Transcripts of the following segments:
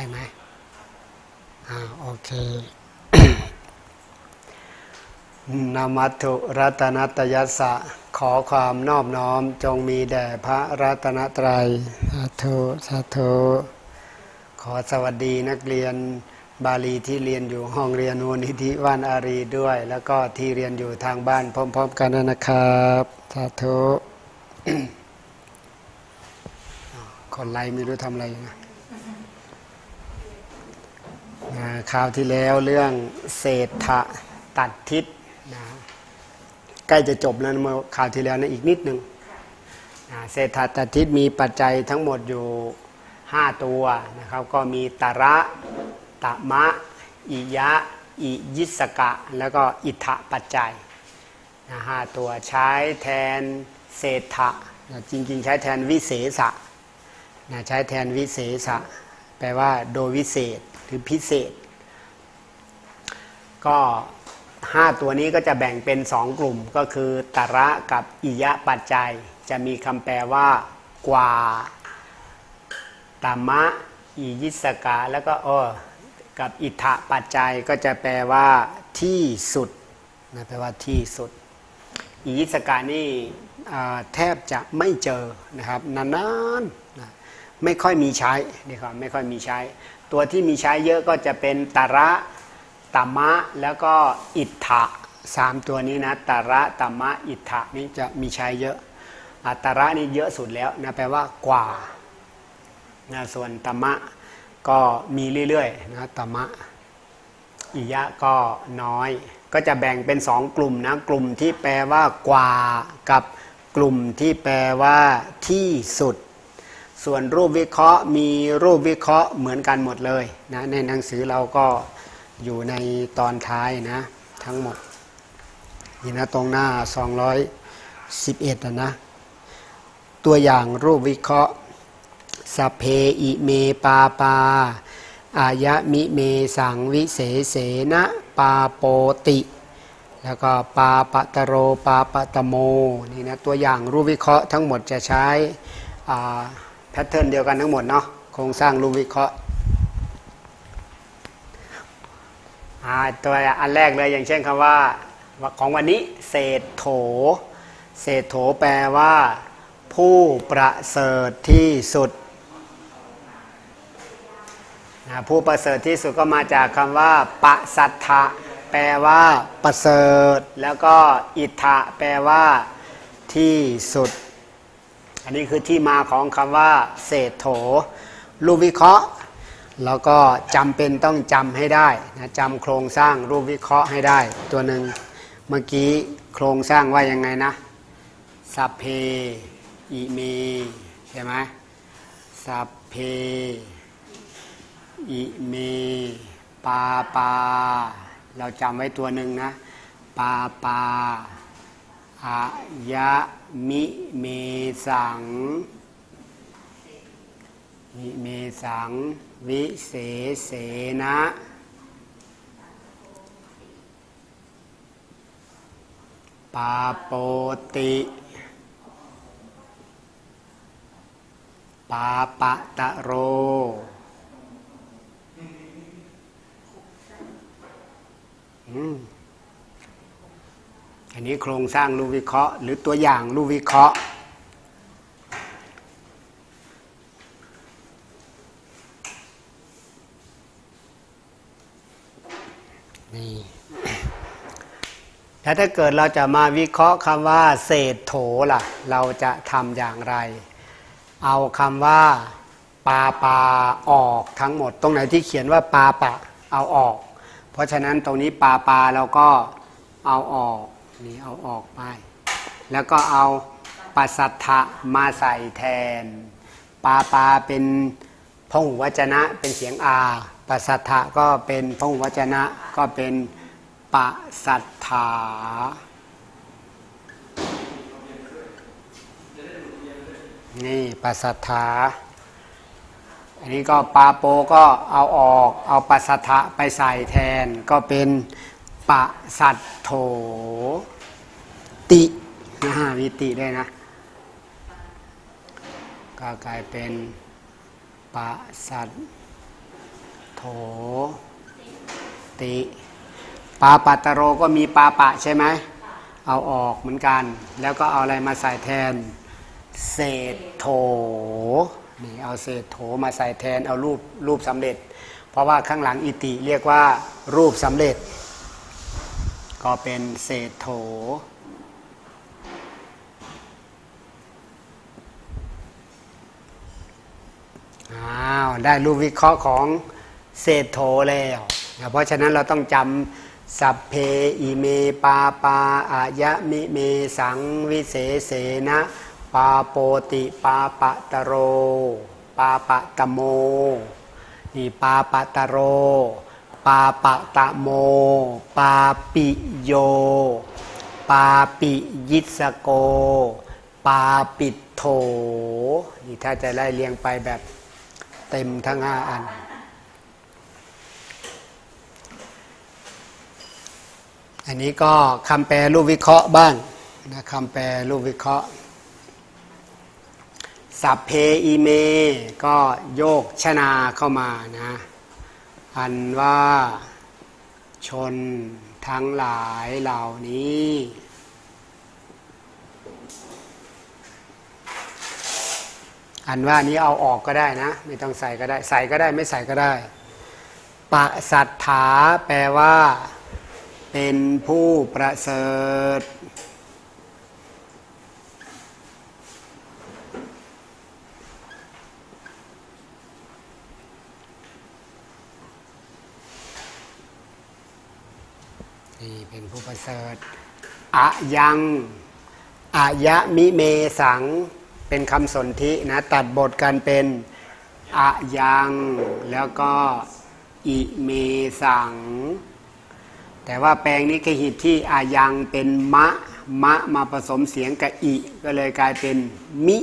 ได้ไหมอ่าโอเคนามัตุรัตนตยัสสะขอความนอบน้อมจงมีแด่พระรัตนตรัยสาธุสาธุขอสวัสดีนักเรียนบาลีที่เรียนอยู่ห้องเรียนมูลนิธิว่านอารีด้วย แล้วก็ที่เรียนอยู่ทางบ้านพร้อม ๆ กันด้วยนะครับ สาธุคนไลไม่รู้ทำอะไรอยู่ นะอ่าคราวที่แล้วเรื่องเศรษฐะตัดทิศนะใกล้จะจบแล้วเมื่อคราวที่แล้วนะอีกนิดหนึ่งอ่าเศรษฐะตัดทิศมีปัจจัยทั้งหมดอยู่ 5 ตัวนะครับก็มีตระตะมะ อิยะ อิยิสกะ แล้วก็อิทะปัจจัยนะห้าตัวใช้แทนเศรษฐะนะจริงๆ ใช้แทนวิเศษะนะใช้แทนวิเศษะแปลว่าโดยวิเศษ หรือพิเศษ ก็ห้าตัวนี้ก็จะแบ่งเป็นสองกลุ่มก็คือตระกับอิยะปัจจัย จะมีคำแปลว่า กว่าตามะอิยิสกะแล้วก็เออกับอิทธะปัจจัยก็จะแปลว่า ที่สุดนะแปลว่าที่สุด อิยิสกะนี่แทบจะไม่เจอนะครับนานๆนะ ไม่ค่อยมีใช้นี่ครับไม่ค่อยมีใช้ ตัวที่มีใช้เยอะก็จะเป็นตระตามะแล้วก็อิทธะสามตัวนี้นะตระตามะอิทธะนี่จะมีใช้เยอะอัตระนี่เยอะสุดแล้วนะแปลว่ากว่านะส่วนตมะก็มีเรื่อยๆนะตมะอิยะก็น้อย ก็จะแบ่งเป็นสองกลุ่มนะกลุ่มที่แปลว่ากว่ากับกลุ่มที่แปลว่าที่สุด ส่วนรูปวิเคราะห์มีรูปวิเคราะห์เหมือนกันหมดเลยนะในหนังสือเราก็อยู่ในตอนท้ายนะทั้งหมดนี่นะตรงหน้า 211อะนะ ตัวอย่างรูปวิเคราะห์สพเพอิเมปาปา อายะมิเมสังวิเศเสนะปาโปติ แล้วก็ปาปะตโรปาปะตโมนี่นะตัวอย่างรูปวิเคราะห์ทั้งหมดจะใช้ แพทเทิร์นเดียวกันทั้งหมดเนาะโครงสร้างรูปวิเคราะห์อ่าตัวอันแรกเลยอย่างเช่นคำว่าของวันนี้เศษโถ เศษโถแปลว่า ผู้ประเสริฐที่สุดผู้ประเสริฐที่สุดก็มาจากคำว่าปะสัทธะแปลว่าประเสริฐ แล้วก็อิทธะแปลว่าที่สุด นนี้คือที่มาของคำว่าเศษโถรูปวิเคราะห์ แล้วก็จำเป็นต้องจำให้ได้นะจำโครงสร้างรูปวิเคราะห์ให้ได้ ตัวหนึ่งเมื่อกี้โครงสร้างว่ายังไงนะสัพเพอิเมใช่ไหมสัพเพอิเมปาปา เราจำไว้ตัวหนึ่งนะ ปาปาอายะ มิเมสัง มิเมสัง วิเศเสนะปาโปติปาปะตะโร อืม อันนี้โครงสร้างรูวิเคราะห์ หรือตัวอย่างรูวิเคราะห์ นี่แล้วถ้าเกิดเราจะมาวิเคราะห์คำว่าเศษโถล่ะ เราจะทำอย่างไร เอาคำว่าปาปาออกทั้งหมด ตรงไหนที่เขียนว่าปาปะเอาออก เพราะฉะนั้นตรงนี้ปาปาเราก็เอาออก นี่เอาออกไป แล้วก็เอาปัสสัทธะมาใส่แทน ปาปาเป็นพหุวจนะเป็นเสียงอาปัสสัทธะก็เป็นพหุวจนะก็เป็นปะสัทธานี่ปัสสัทธาอันนี้ก็ปาโปก็เอาออก เอาปัสสัทธะไปใส่แทน ก็เป็น ปะสัทโถตินะฮะมีติด้วยนะ ก็กลายเป็นปะสัตโถติปาปัตตโรก็มีปาปะใช่ไหม เอาออกเหมือนกัน แล้วก็เอาอะไรมาใส่แทน เศษโถนี่เอาเศษโถมาใส่แทน เอารูปรูปสำเร็จ เพราะว่าข้างหลังอิติเรียกว่ารูปสำเร็จ ก็เป็นเศษโถ อ้าว ได้รูปวิเคราะห์ของเศษโถแล้ว เพราะฉะนั้นเราต้องจำสัพเพอิเมปาปาอายะมิเมสังวิเศเสนะ ปาโปติปาปะตะโร ปาปะตะโม นี่ปาปะตะโร ปาปะตะโม ปาปิโย ปาปิยิสโก ปาปิดโถ นี่ถ้าจะไล่เรียงไปแบบเต็มทั้งห้าอัน อันนี้ก็คำแปลรูปวิเคราะห์บ้างนะคำแปลรูปวิเคราะห์สัพเพอีเม ก็โยกชนาเข้ามานะ อันว่าชนทั้งหลายเหล่านี้ อันว่านี้เอาออกก็ได้นะ ไม่ต้องใส่ก็ได้ ใส่ก็ได้ไม่ใส่ก็ได้ปะสัทธาแปลว่า เป็นผู้ประเสริฐ นี่เป็นผู้ประเสริฐอะยังอะยะมิเมสัง เป็นคำสนธินะ ตัดบทกันเป็นอะยัง แล้วก็อิเมสัง แต่ว่าแปลงนี้กหิตที่อายังเป็นมะ มะมาผสมเสียงกับอิ ก็เลยกลายเป็นมิ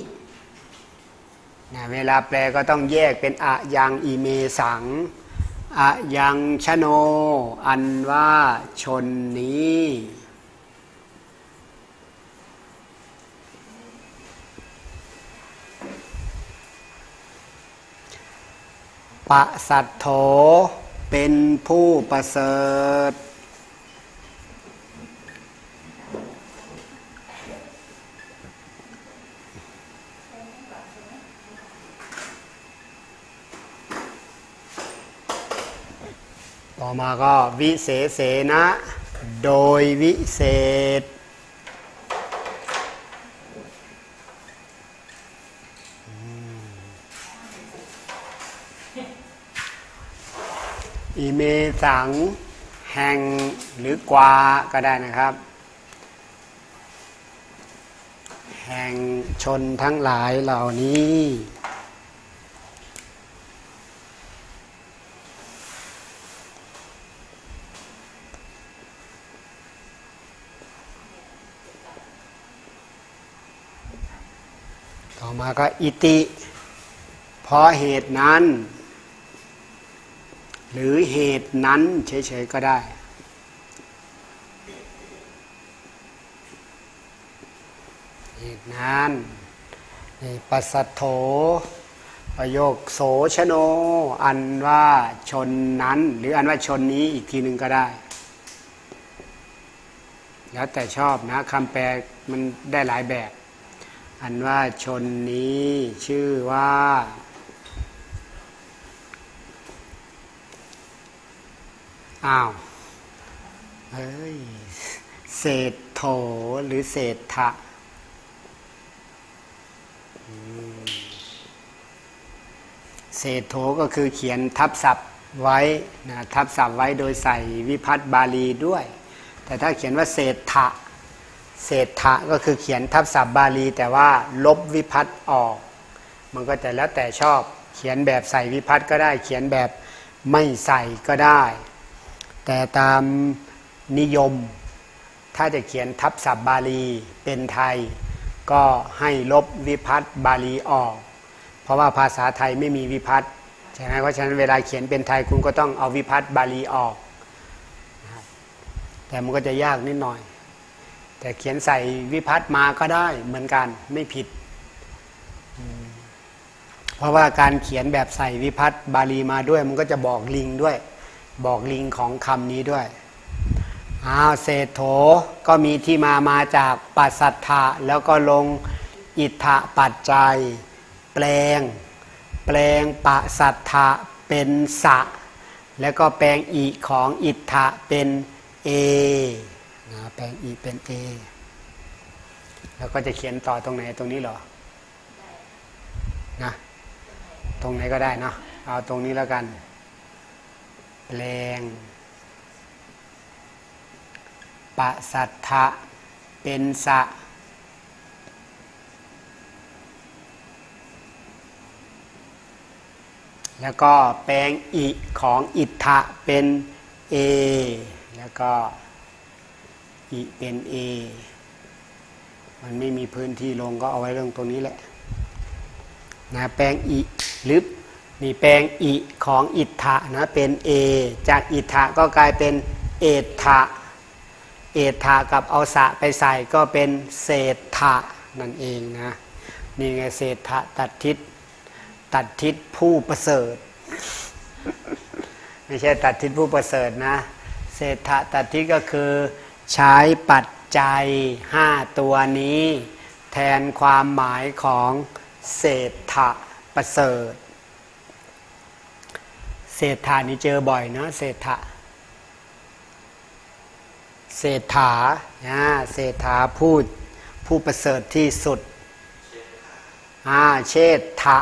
นะเวลาแปลก็ต้องแยกเป็นอะยังอิเมสัง อะยังชโน อันว่าชนนี้ ปะสัตโธเป็นผู้ประเสริฐ ต่อมาก็วิเศษเสนะ โดยวิเศษ อีเมสัง แห่งหรือกวาก็ได้นะครับ แห่งชนทั้งหลายเหล่านี้ มาก็อิติ เพราะเหตุนั้น หรือเหตุนั้นเฉยๆก็ได้ เหตุนั้นนี่ปัสสัทโธประโยคโสชโน อันว่าชนนั้น หรืออันว่าชนนี้อีกทีหนึ่งก็ได้ แล้วแต่ชอบนะคำแปลมันได้หลายแบบ อันว่าชนนี้ชื่อว่า อ้าว เฮ้ย เศษโถหรือเศษทะเศษโถก็คือเขียนทับศัพท์ไว้นะทับศัพท์ไว้โดยใส่วิพัตน์บาลีด้วย แต่ถ้าเขียนว่าเศษทะ เศษทะก็คือเขียนทับศัพท์บาลี แต่ว่าลบวิพัตน์ออก มันก็จะแล้วแต่ชอบเขียนแบบใส่วิพัตน์ก็ได้ เขียนแบบไม่ใส่ก็ได้ แต่ตามนิยม ถ้าจะเขียนทับศัพท์บาลีเป็นไทย ก็ให้ลบวิพัตน์บาลีออก เพราะว่าภาษาไทยไม่มีวิพัตน์ใช่ไหมเพราะฉะนั้นเวลาเขียนเป็นไทยคุณก็ต้องเอาวิพัตน์บาลีออก แต่มันก็จะยากนิดหน่อย แต่เขียนใส่วิพัตน์มาก็ได้เหมือนกันไม่ผิด เพราะว่าการเขียนแบบใส่วิพัฒน์บาลีมาด้วย มันก็จะบอกลิงด้วย บอกลิงของคำนี้ด้วยอ้าวเศษโถก็มีที่มามาจากปัสสัทธะแล้วก็ลงอิทธะปัจจัย แปลง แปลงปะสัทธะเป็นสะ แล้วก็แปลงอีของอิทธะเป็นเอ นะแปลงอีเป็นเอแล้วก็จะเขียนต่อตรงไหนตรงนี้เหรอนะตรงไหนก็ได้เนาะเอาตรงนี้แล้วกัน แปลงปะสัทธะเป็นสะแล้วก็แปลงอิของอิทธะเป็นเอแล้วก็ อิเป็นเอมันไม่มีพื้นที่ลงก็เอาไว้ลงตรงนี้แหละนะแปลงอิหรือนี่แปลงอิของอิทธะนะเป็นเอจากอิทธะก็กลายเป็นเอทะเอทะกับเอาสะไปใส่ก็เป็นเศรษฐะนั่นเองนะนี่ไงเศรษฐะตัดทิศตัดทิศผู้ประเสริฐ ไม่ใช่ตัดทิศผู้ประเสริฐนะ เศรษฐะตัดทิศก็คือ ใช้ปัจจัยห้าตัวนี้ แทนความหมายของเศรษฐะประเสริฐ เศรษฐานี่เจอบ่อยเนาะเศรษฐะเศรษฐานะเศรษฐาพูดผู้ประเสริฐที่สุดอ่าเชษฐะ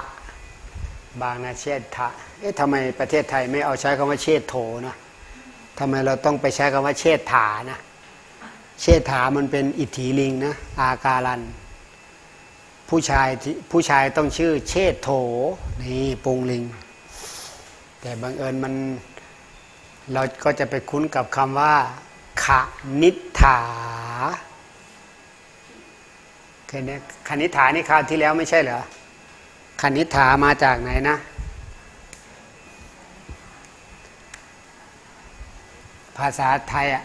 บางนาเชษฐะเอ๊ะทำไมประเทศไทยไม่เอาใช้คำว่าเชษโถนะทำไมเราต้องไปใช้คำว่าเชษฐานะ เชษฐามันเป็นอิทธิลิงนะอาการัน ผู้ชายผู้ชายต้องชื่อเชษโถนี่ปุงลิง แต่บังเอิญมันเราก็จะไปคุ้นกับคำว่าขนิฐาเคยเนี่ยคณิฐานี่คราวที่แล้วไม่ใช่เหรอคณิฐามาจากไหนนะ ภาษาไทยอะ